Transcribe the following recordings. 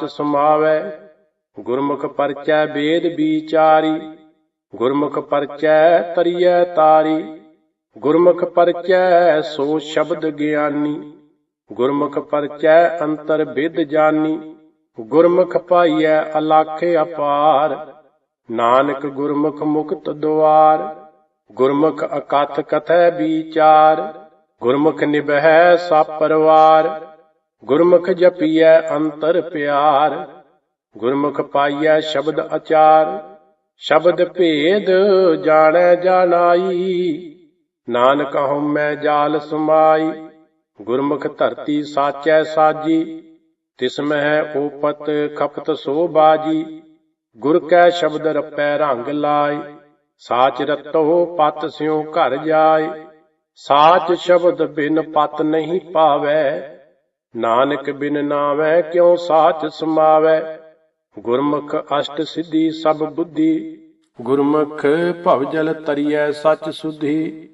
ਚ ਸਮਾਵੈ। ਗੁਰਮੁਖ ਪਰਚੈ ਵੇਦ ਵਿਚਾਰੀ। ਗੁਰਮੁਖ ਪਰਚੈ ਤਰੀਐ ਤਾਰੀ। ਗੁਰਮੁਖ ਪਰਚੈ ਸੋ ਸ਼ਬਦ ਗਿਆਨੀ। ਗੁਰਮੁਖ ਪਰਚੈ ਅੰਤਰ ਵਿਦ ਜਾਨੀ। ਗੁਰਮੁਖ ਪਾਈਐ ਅਲਖ ਅਪਾਰ। ਨਾਨਕ ਗੁਰਮੁਖ ਮੁਕਤ ਦੁਆਰ। ਗੁਰਮੁਖ ਅਕਥ ਕਥੈ ਵਿਚਾਰ। ਗੁਰਮੁਖ ਨਿਭੈ ਸਭ ਪਰਵਾਰ। ਗੁਰਮੁਖ ਜਪੀਐ ਅੰਤਰ ਪਿਆਰ, ਗੁਰਮੁਖ ਪਾਈਐ ਸ਼ਬਦ ਅਚਾਰ, ਸ਼ਬਦ ਭੇਦ ਜਾਣੈ ਜਾਣਾਈ, ਨਾਨਕ ਹਉਮੈ ਜਾਲ ਸਮਾਈ, ਗੁਰਮੁਖ ਧਰਤੀ ਸਾਚੈ ਸਾਜੀ, ਤਿਸ ਮਹਿ ਓਪਤ ਖਪਤ ਸੋ ਬਾਜੀ, ਗੁਰ ਕੈ ਸ਼ਬਦ ਰਪੈ ਰੰਗ ਲਾਈ ਸਾਚ ਰਤੋ ਪਤ ਸਿਉ ਘਰ ਜਾਏ, ਸਾਚ ਸ਼ਬਦ ਬਿਨ ਪਤ ਨਹੀਂ ਪਾਵੈ ਨਾਨਕ ਬਿਨ ਨਾਵੈ ਕਿਉ ਸਾਚ ਸਮਾਵੈ? ਗੁਰਮੁਖ ਅਸ਼ਟ ਸਿੱਧੀ ਸਭ ਬੁੱਧੀ। ਗੁਰਮੁਖ ਭਵ ਜਲ ਤਰੀਐ ਸਚ ਸੁਧੀ।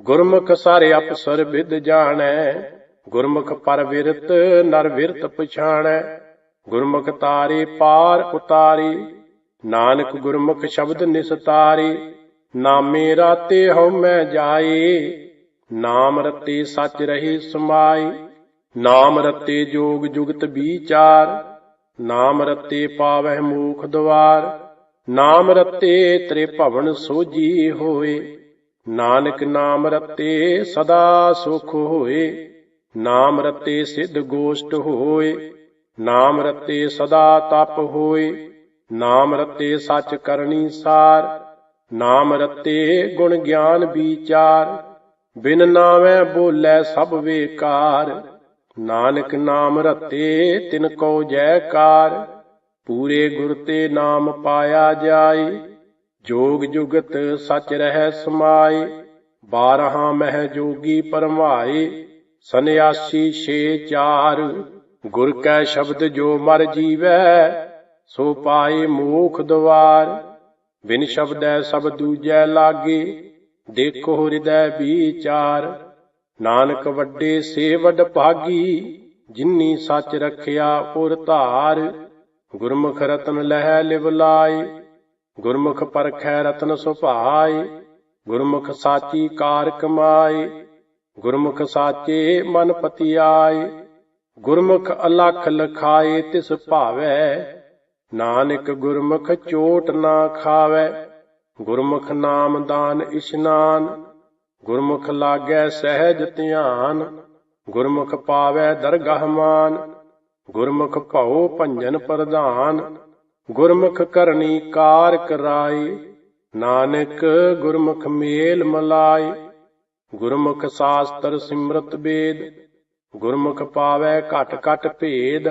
ਗੁਰਮੁਖ ਸਾਰੇ ਅਪਸਰ ਵਿਦ ਜਾਣੈ। ਗੁਰਮੁਖ ਪਰ ਵਿਰਤ ਨਰ ਵਿਰਤ ਪਛਾਣੈ। ਗੁਰਮੁਖ ਤਾਰੇ ਪਾਰ ਉਤਾਰੀ। ਨਾਨਕ ਗੁਰਮੁਖ ਸ਼ਬਦ ਨਿਸਤਾਰੀ। ਨਾਮੇ ਰਾਤੇ ਹਉ ਮੈਂ ਜਾਏ ਨਾਮ ਰਤੇ ਸਚ ਰਹੇ ਸਮਾਈ। ਨਾਮ ਰਤੇ ਜੋਗ ਜੁਗਤ ਵਿਚਾਰ, ਨਾਮ ਰਤੇ ਪਾਵਹਿ ਮੂਖ ਦਵਾਰ, ਨਾਮ ਰਤੇ ਤ੍ਰੇ ਭਵਨ ਸੋਜੀ ਹੋਏ, ਨਾਨਕ ਨਾਮ ਰਤੇ ਸਦਾ ਸੁਖ ਹੋਏ, ਨਾਮ ਰਤੇ ਸਿੱਧ ਗੋਸ਼ਟ ਹੋਏ, ਨਾਮ ਰਤੇ ਸਦਾ ਤਪ ਹੋਏ, ਨਾਮ ਰਤੇ ਸੱਚ ਕਰਨੀ ਸਾਰ, ਨਾਮ ਰਤੇ ਗੁਣ ਗਿਆਨ ਵਿਚਾਰ, ਬਿਨ ਨਾਵੇਂ ਬੋਲੇ ਸਭ ਵੇਕਾਰ। ਨਾਨਕ ਨਾਮ ਰਤੇ, ਤਿਨ ਕੋ ਜੈਕਾਰ ਪੂਰੇ ਗੁਰ ਤੇ ਨਾਮ ਪਾਇਆ ਜਾਏ। ਜੋਗ ਜੁਗਤ ਸਚ ਰਹਿ ਸਮਾਏ। ਬਾਰਹਾ ਮਹਿ ਜੋਗੀ ਪਰਮਾਏ ਸੰਨਿਆਸੀ ਛੇ ਚਾਰ, ਗੁਰ ਕੈ ਸ਼ਬਦ ਜੋ ਮਰ ਜੀਵੈ, ਸੋ ਪਾਏ ਮੋਖ ਦਵਾਰ। ਬਿਨ ਸ਼ਬਦੈ ਸਭ ਦੂਜੈ ਲਾਗੇ, ਦੇਖੋ ਹਿਰਦੈ ਵਿਚਾਰ। ਨਾਨਕ ਵੱਡੇ ਸੇਵਡ ਭਾਗੀ, ਜਿਨੀ ਸੱਚ ਰਖਿਆ ਪੁਰ ਧਾਰ, ਗੁਰਮੁਖ ਰਤਨ ਲਹਿ ਲਿਵ ਲਾਏ, ਗੁਰਮੁਖ ਪਰਖੈ ਰਤਨ ਸੁਭਾਏ, ਗੁਰਮੁਖ ਸਾਚੀ ਕਾਰ ਕਮਾਏ, ਗੁਰਮੁਖ ਸਾਚੇ ਮਨ ਪਤੀ ਆਏ ਗੁਰਮੁਖ ਅਲਖ ਲਖਾਏ ਤਿਸ ਭਾਵੈ, ਨਾਨਕ ਗੁਰਮੁਖ ਚੋਟ ਨਾ ਖਾਵੈ, ਗੁਰਮੁਖ ਨਾਮ ਦਾਨ ਇਸ਼ਨਾਨ ਗੁਰਮੁਖ ਲਾਗੈ ਸਹਿਜ ਧਿਆਨ, ਗੁਰਮੁਖ ਪਾਵੈ ਦਰਗਾਹ ਮਾਨ, ਗੁਰਮੁਖ ਭਉ ਭੰਜਨ ਪ੍ਰਧਾਨ, ਗੁਰਮੁਖ ਕਰਨੀ ਕਾਰ ਕਰਾਈ ਨਾਨਕ ਗੁਰਮੁਖ ਮੇਲ ਮਲਾਈ ਗੁਰਮੁਖ ਸਾਸਤਰ ਸਿਮਰਤ ਵੇਦ ਗੁਰਮੁਖ ਪਾਵੈ ਘਟ ਘਟ ਭੇਦ,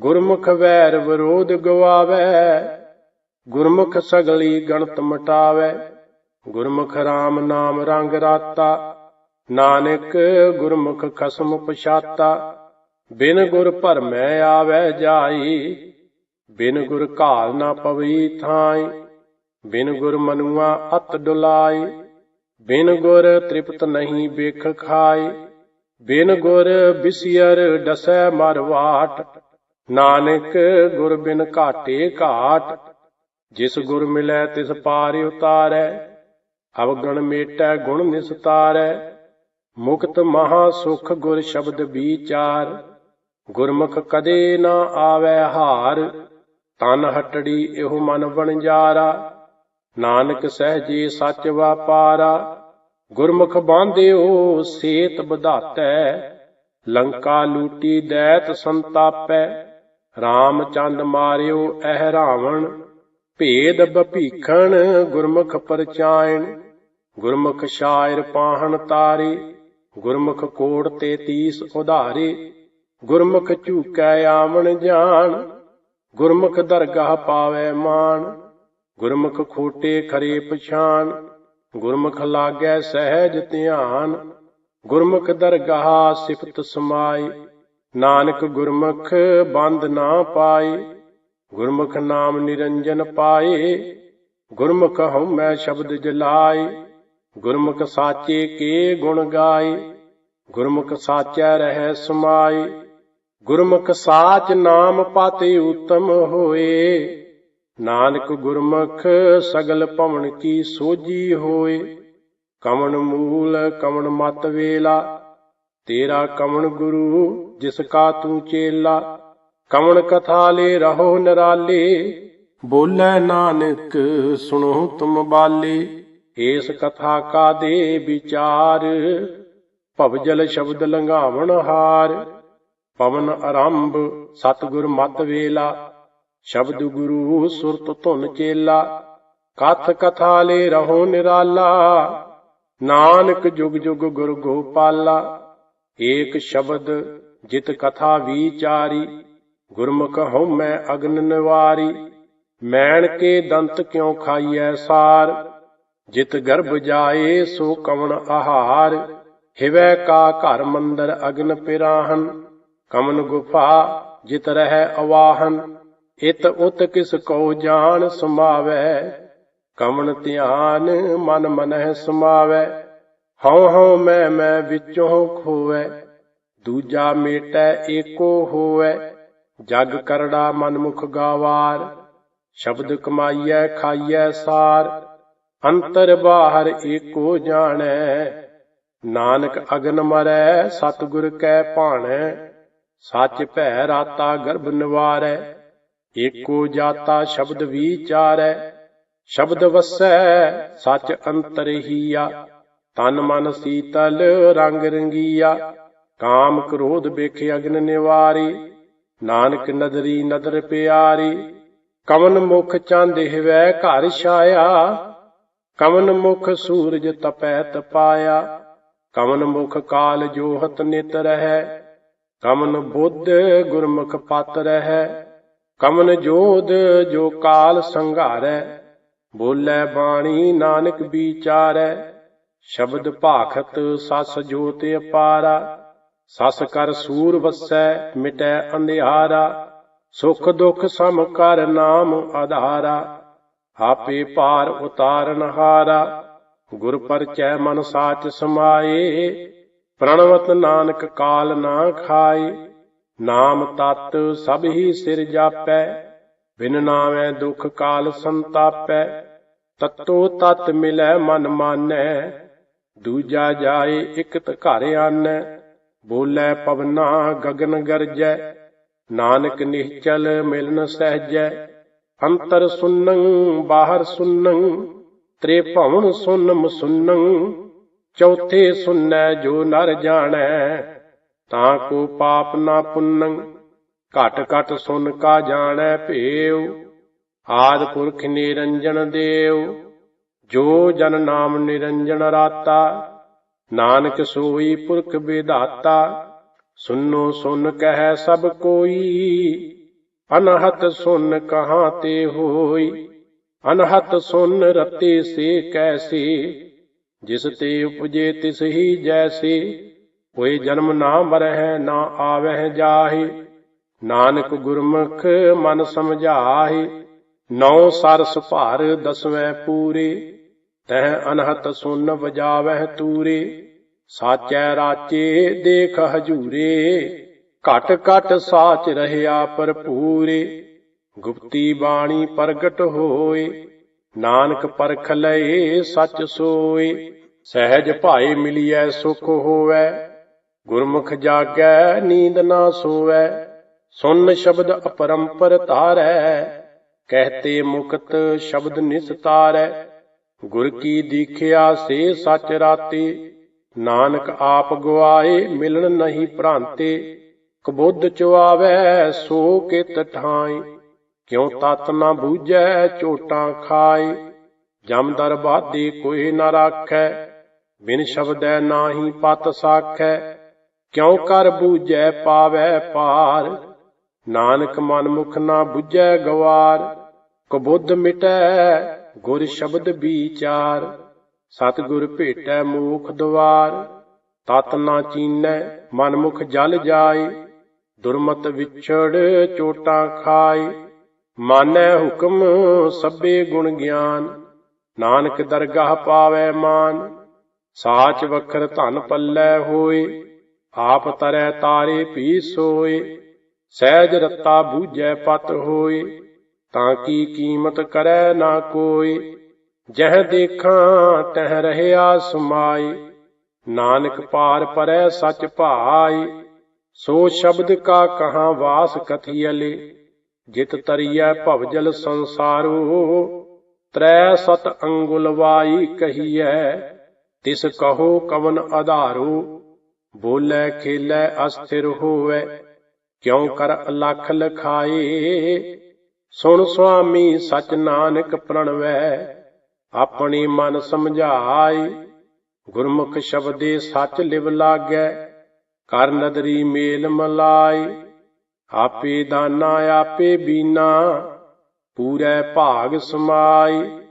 ਗੁਰਮੁਖ ਵੈਰ ਵਿਰੋਧ ਗਵਾਵੈ, ਗੁਰਮੁਖ ਸਗਲੀ ਗਣਤ ਮਟਾਵੈ ਗੁਰਮੁਖ RAM ਨਾਮ ਰੰਗ ਰਾਤਾ। ਨਾਨਕ ਗੁਰਮੁਖ ਖਸਮ ਪਛਾਤਾ। ਬਿਨ ਗੁਰ ਭਰਮੈ ਆਵੈ ਜਾਈ। ਬਿਨ ਗੁਰ ਘਾਲ ਨਾ ਪਵਈ ਥਾਈ। ਬਿਨ ਗੁਰ ਮਨੁਆ ਅਤ ਡੁਲਾਈ। ਬਿਨ ਗੁਰ ਤ੍ਰਿਪਤ ਨਹੀਂ ਬੇਖ ਖਾਈ। ਬਿਨ ਗੁਰ ਬਿਸਿਅਰ ਡਸੈ ਮਰਵਾਟ ਨਾਨਕ ਗੁਰ ਬਿਨ ਘਾਟੇ ਘਾਟ। ਜਿਸ ਗੁਰ ਮਿਲੈ ਤਿਸ ਪਾਰ ਉਤਾਰੈ। ਅਵਗਣ ਮੇਟੈ ਗੁਣ ਨਿਸਤਾਰੈ, ਮੁਕਤ ਮਹਾ ਸੁਖ ਗੁਰ ਸ਼ਬਦ ਵਿਚਾਰ। ਗੁਰਮੁਖ ਕਦੇ ਨਾ ਆਵੈ ਹਾਰ, ਤਨ ਹਟੜੀ ਇਹੋ ਮਨ ਬਣਜਾਰਾ ਨਾਨਕ ਸਹਜੇ ਸੱਚ ਵਾਪਾਰਾ, ਗੁਰਮੁਖ ਬਾਂਧਿਓ ਸੇਤ ਵਧਾਤੈ। ਲੰਕਾ ਲੂਟੀ ਦੈਤ ਸੰਤਾਪੈ, ਰਾਮਚੰਦ ਮਾਰਿਓ ਇਹ ਰਾਵਣ। ਭੇਦ ਬਭੀਖਣ ਗੁਰਮੁਖ ਪਰਚਾਇਣ। ਗੁਰਮੁਖ ਸ਼ਾਇਰ ਪਾਹਣ ਤਾਰੇ, ਗੁਰਮੁਖ ਕੋੜ ਤੇ ਤੀਸ ਉਧਾਰੇ, ਗੁਰਮੁਖ ਝੂਕੈ ਆਵਣ ਜਾਣ, ਗੁਰਮੁਖ ਦਰਗਾਹ ਪਾਵੈ ਮਾਨ ਗੁਰਮੁਖ ਖੋਟੇ ਖਰੇ ਪਛਾਨ ਗੁਰਮੁਖ ਲਾਗੈ ਸਹਿਜ ਧਿਆਨ, ਗੁਰਮੁਖ ਦਰਗਾਹ ਸਿਫਤ ਸਮਾਏ, ਨਾਨਕ ਗੁਰਮੁਖ ਬੰਦ ਨਾ ਪਾਏ, ਗੁਰਮੁਖ ਨਾਮ ਨਿਰੰਜਨ ਪਾਏ, ਗੁਰਮੁਖ ਹਉਮੈ ਸ਼ਬਦ ਜਲਾਏ। ਗੁਰਮੁਖ ਸਾਚੇ ਕੇ ਗੁਣ ਗਾਏ, ਗੁਰਮੁਖ ਸਾਚੈ ਰਹਿ ਸਮਾਏ, ਗੁਰਮੁਖ ਸਾਚ ਨਾਮ ਪਾਤੇ ਉਤਮ ਹੋਏ। ਨਾਨਕ ਗੁਰਮੁਖ ਸਗਲ ਭਵਨ ਕੀ ਸੋਜੀ ਹੋਏ ਕਮਨ ਮੂਲ ਕਮਨ ਮਤ ਵੇਲਾ, ਤੇਰਾ ਕਮਨ ਗੁਰੂ ਜਿਸ ਕਾ ਤੂੰ ਚੇਲਾ ਕਮਨ ਕਥਾ ਲੈ ਰਹੋ ਨਰਾਲੇ, ਬੋਲੇ ਨਾਨਕ ਸੁਣੋ ਤੁਮ ਬਾਲੇ। ਏਸ ਕਥਾ ਕਾ ਦੇ ਵਿਚਾਰ? ਭਵਜਲ ਸ਼ਬਦ ਲੰਘਾਵਣ ਹਾਰ। ਪਵਨ ਆਰੰਭ, ਸਤਿਗੁਰ ਮਤ ਵੇਲਾ। ਸ਼ਬਦ ਗੁਰੂ ਸੁਰਤ ਧੁਨ ਚੇਲਾ। ਕਥ ਕਥਾ ਲੈ ਰਹੋ ਨਿਰਾਲਾ। ਨਾਨਕ ਜੁਗ ਜੁਗ ਗੁਰ ਗੋਪਾਲਾ। ਏਕ ਸ਼ਬਦ ਜਿਤ ਕਥਾ ਵਿਚਾਰੀ। ਗੁਰਮੁਖ ਹਉ ਮੈਂ ਅਗਨ ਨਿਵਾਰੀ। ਮੈਣ ਕੇ ਦੰਤ ਕਿਉ ਖਾਈਐ ਸਾਰ? ਜਿਤ ਗਰਭ ਜਾਏ ਸੋ ਕਵਣ ਆਹਾਰ, ਹਿਵੈ ਕਾ ਘਰ ਮੰਦਰ ਅਗਨ ਪਿਰਾਹਨ। ਕਮਨ ਗੁਫਾ ਜਿਤ ਰਹਿ ਅਵਾਹਨ, ਇਤ ਉਤ ਕਿਸ ਕੋ ਜਾਣ ਸਮਾਵੈ। ਕਮਨ ਧਿਆਨ ਮਨ ਮਨਹਿ ਸਮਾਵੈ, ਹਉ ਹਉ ਮੈਂ ਮੈਂ ਵਿੱਚੋਂ ਖੋਵੈ। ਦੂਜਾ ਮੇਟੈ ਏਕੋ ਹੋਵੈ, ਜਗ ਕਰੜਾ ਮਨਮੁਖ ਗਾਵਾਰ। ਸ਼ਬਦ ਕਮਾਈਐ, ਖਾਈਐ ਸਾਰ। ਅੰਤਰ ਬਾਹਰ ਏਕੋ ਜਾਣੈ। ਨਾਨਕ ਅਗਨ ਮਰੈ, ਸਤਿਗੁਰ ਕੈ ਭਾਣੈ। ਸੱਚ ਭੈ ਰਾਤਾ ਗਰਭ ਨਿਵਾਰੈ। ਏਕੋ ਜਾਤਾ ਸ਼ਬਦ ਵਿਚਾਰੈ। ਸ਼ਬਦ ਵਸੈ, ਸੱਚ ਅੰਤਰ ਹੀਆ। ਤਨ ਮਨ ਸੀਤਲ ਰੰਗ ਰੰਗੀਆ। ਕਾਮ ਕ੍ਰੋਧ ਵੇਖ ਅਗਨ ਨਿਵਾਰੀ। ਨਾਨਕ ਨਦਰੀ ਨਦਰ ਪਿਆਰੀ। ਕਮਨ ਮੁਖ ਚੰਦ ਹਿਵੈ ਘਰ ਛਾਇਆ। ਕਵਨ ਮੁਖ ਸੂਰਜ ਤਪੈ ਤਪਾਇਆ ਕਵਨ ਮੁਖ ਕਾਲ ਜੋਹਤ ਨਿਤ ਰਹੈ ਕਮਨ ਬੁੱਧ ਗੁਰਮੁਖ ਪਤ ਰਹੈ ਕਮਨ ਜੋਧ ਜੋ ਕਾਲ ਸੰਘਾਰੈ, ਬੋਲੇ ਬਾਣੀ ਨਾਨਕ ਵਿਚਾਰੈ, ਸ਼ਬਦ ਭਾਖਤ ਸਸ ਜੋਤ ਅਪਾਰਾ, ਸਸ ਕਰ ਸੂਰ ਵਸੈ ਮਿਟੈ ਅੰਧਿਆਰਾ, ਸੁਖ ਦੁਖ ਸਮ ਕਰ ਨਾਮ ਆਧਾਰਾ। ਆਪੇ ਭਾਰ ਉਤਾਰਨ ਹਾਰਾ, ਗੁਰ ਪਰਚੈ ਮਨ ਸਾਚ ਸਮਾਏ। ਪ੍ਰਣਵਤ ਨਾਨਕ ਕਾਲ ਨਾ ਖਾਏ, ਨਾਮ ਤਤ ਸਭ ਹੀ ਸਿਰ ਜਾਪੈ। ਬਿਨ ਨਾਮੈ ਦੁਖ ਕਾਲ ਸੰਤਾਪੈ, ਤਤੋ ਤਤ ਮਿਲੈ ਮਨ ਮਾਨੈ। ਦੂਜਾ ਜਾਏ ਇਕਤ ਘਰ ਆਨੈ, ਬੋਲੇ ਪਵਨਾ ਗਗਨ ਗਰਜੈ। ਨਾਨਕ ਨਿਹਚਲ ਮਿਲਨ ਸਹਜੈ ਅੰਤਰ ਸੁਨੰ, ਬਾਹਰ ਸੁਨੰ ਤ੍ਰੇ ਭਵਨ ਸੁਨਮ ਸੁਨੰ, ਚੌਥੇ ਸੁਨੈ ਜੋ ਨਰ ਜਾਣੈ, ਤਾਂ ਕੋ ਪਾਪ ਨਾ ਪੁੰਨੰ, ਘਟ ਘਟ ਸੁਨ ਕਾ ਜਾਣੈ ਭੇਉ, ਆਦ ਪੁਰਖ ਨਿਰੰਜਨ ਦੇਵ ਜੋ ਜਨ ਨਾਮ ਨਿਰੰਜਨ ਰਾਤਾ, ਨਾਨਕ ਸੋਈ ਪੁਰਖ ਵਿਧਾਤਾ, ਸੁਨੋ ਸੁਨ ਕਹਿ ਸਭ ਕੋਈ ਅਨਹਤ ਸੁਨ ਕਹਾਂ ਤੇ ਹੋਈ? ਅਨਹਤ ਸੁਨ ਰਤੇ ਸੇ ਕੈਸੇ? ਜਿਸ ਤੇ ਉਪਜੇ ਤਿਸ ਹੀ ਜੈਸੇ? ਕੋਈ ਜਨਮ ਨਾ ਮਰਹਿ, ਨਾ ਆਵਹਿ ਜਾਹੇ। ਨਾਨਕ ਗੁਰਮੁਖ ਮਨ ਸਮਝਾਹੇ। ਨੌ ਸਰਸ ਭਾਰ ਦਸਵੇਂ ਪੂਰੇ। ਤਹ ਅਨਹਤ ਸੁਨ ਵਜਾਵਹਿ ਤੂਰੇ। ਸਾਚੈ ਰਾਚੇ ਦੇਖ ਹਜੂਰੇ। ਘਟ ਘਟ ਸਾਚ ਰਹਿਆ ਭਰਪੂਰੇ, ਗੁਪਤੀ ਬਾਣੀ ਪ੍ਰਗਟ ਹੋਏ, ਨਾਨਕ ਪਰਖ ਲਏ, ਸੱਚ ਸੋਏ, ਸਹਿਜ ਭਾਏ ਮਿਲਿਐ ਸੁਖ ਹੋਵੈ, ਗੁਰਮੁਖ ਜਾਗੈ ਨੀਂਦ ਨਾ ਸੋਵੈ ਸੁਨ ਸ਼ਬਦ ਅਪਰੰਪਰ ਧਾਰੈ, ਕਹਤੇ ਮੁਕਤ ਸ਼ਬਦ ਨਿਸਤਾਰੈ ਗੁਰ ਕੀ ਦੀਖਿਆ ਸੇ ਸੱਚ ਰਾਤੀ, ਨਾਨਕ ਆਪ ਗਵਾਏ ਮਿਲਣ ਨਹੀਂ ਭ੍ਰਾਂਤੇ ਕਬੁੱਧ ਚੁਆਵੈ ਸੋ ਕਿਤ ਠਾਈ ਕਿਉ ਤਤ ਨਾ ਬੂਝੈ ਝੋਟਾਂ ਖਾਏ ਜਮ ਦਰਬਾਦੀ ਕੋਈ ਨਾ ਰਾਖੈ, ਬਿਨ ਸ਼ਬਦੈ ਨਾਹੀ ਪਤ ਸਾਖੈ। ਕਿਉ ਕਰ ਬੂਝੈ ਪਾਵੈ ਪਾਰ ਨਾਨਕ ਮਨ ਮੁਖ ਨਾ ਬੁਝੈ ਗਵਾਰ। ਕਬੁੱਧ ਮਿਟੈ, ਗੁਰ ਸ਼ਬਦ ਵਿਚਾਰ ਸਤਿਗੁਰ ਭੇਟੈ ਮੂਖ ਦਵਾਰ। ਤਤ ਨਾ ਚੀਨੈ, ਮਨ ਮੁਖ ਜਲ ਜਾਏ ਦੁਰਮਤ ਵਿਛੜ ਚੋਟਾਂ ਖਾਏ ਮਾਨੈ ਹੁਕਮ ਸਭੇ ਗੁਣ ਗਿਆਨ। ਨਾਨਕ ਦਰਗਾਹ ਪਾਵੈ ਮਾਨ, ਸਾਚ ਵਖਰ ਧਨ ਪੱਲੇ ਹੋਏ, ਆਪ ਤਰੈ ਤਾਰੇ ਪੀ ਸੋਏ, ਸਹਿਜ ਰਤਾ ਬੂਝੈ ਪਤ ਹੋਏ, ਤਾਂ ਕੀ ਕੀਮਤ ਕਰੈ ਨਾ ਕੋਈ ਜਹ ਦੇਖਾਂ, ਤਹ ਰਹਿਆ ਸਮਾਈ ਨਾਨਕ ਪਾਰ ਪਰੈ ਸਚ ਭਾਈ ਸੋ ਸ਼ਬਦ ਕਾ ਕਹਾ ਵਾਸ ਕਥੀਅਲੇ ਜਿਤ ਤਰੀਐ ਭਵਜਲ ਸੰਸਾਰੋ, ਤ੍ਰੈ ਸਤ ਅੰਗੁਲ ਵਾਈ ਕਹੀਐ, ਤਿਸ ਕਹੋ ਕਵਨ ਆਧਾਰੋ ਬੋਲੇ ਖੇਲੇ ਅਸਥਿਰ ਹੋਵੇ, ਕਿਉ ਕਰ ਅਲਖ ਲਖਾਏ? ਸੁਣ ਸੁਆਮੀ ਸਚ ਨਾਨਕ ਪ੍ਰਣਵੈ, ਆਪਣੀ ਮਨ ਸਮਝਾਈ ਗੁਰਮੁਖ ਸ਼ਬਦੇ ਸੱਚ ਲਿਵ ਲਾਗੈ ਕਰ ਨਦਰੀ ਮੇਲ ਮਲਾਈ ਆਪੇ ਦਾਨਾ ਆਪੇ ਬੀਨਾ ਪੂਰੇ ਭਾਗ ਸਮਾਈ।